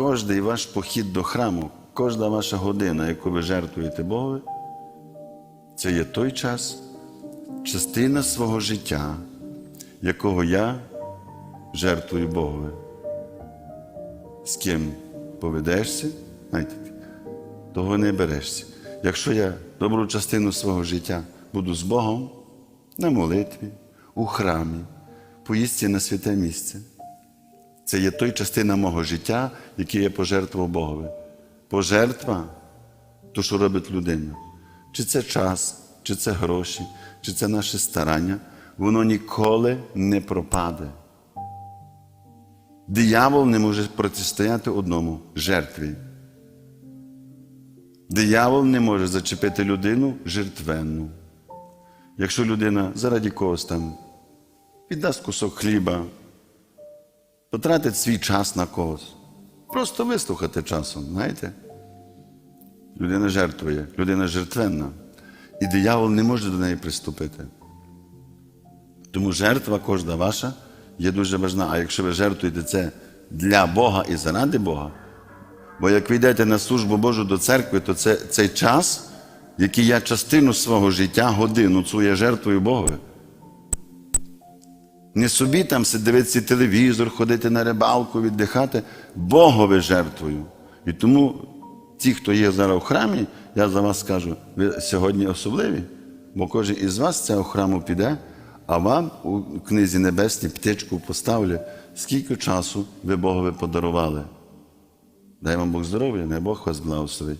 кожний ваш похід до храму, кожна ваша година, яку ви жертвуєте Богові, це є той час, частина свого життя, якого я жертвую Богові. З ким поведешся, знаєте, того не берешся. Якщо я добру частину свого життя буду з Богом на молитві, у храмі, поїздці на святе місце, це є той частина мого життя, який я пожертвував Богові. Пожертва то, що робить людина. Чи це час, чи це гроші, чи це наше старання, воно ніколи не пропаде. Диявол не може протистояти одному жертві. Диявол не може зачепити людину жертвенну. Якщо людина заради когось там віддасть кусок хліба, потратить свій час на когось. Просто вислухати часом, знаєте? Людина жертвує, людина жертвенна. І диявол не може до неї приступити. Тому жертва кожна ваша є дуже важна. А якщо ви жертвуєте це для Бога і заради Бога, бо як ви йдете на службу Божу до церкви, то це цей час, який я частину свого життя, годину цю я жертвую Богові. Не собі там дивитися телевізор, ходити на рибалку, віддихати, Богові жертвую. І тому ті, хто є зараз у храмі, я за вас скажу, ви сьогодні особливі, бо кожен із вас з цього храму піде, а вам у книзі небесній птичку поставлю, скільки часу ви Богові подарували. Дай вам Бог здоров'я, не Бог вас благословить.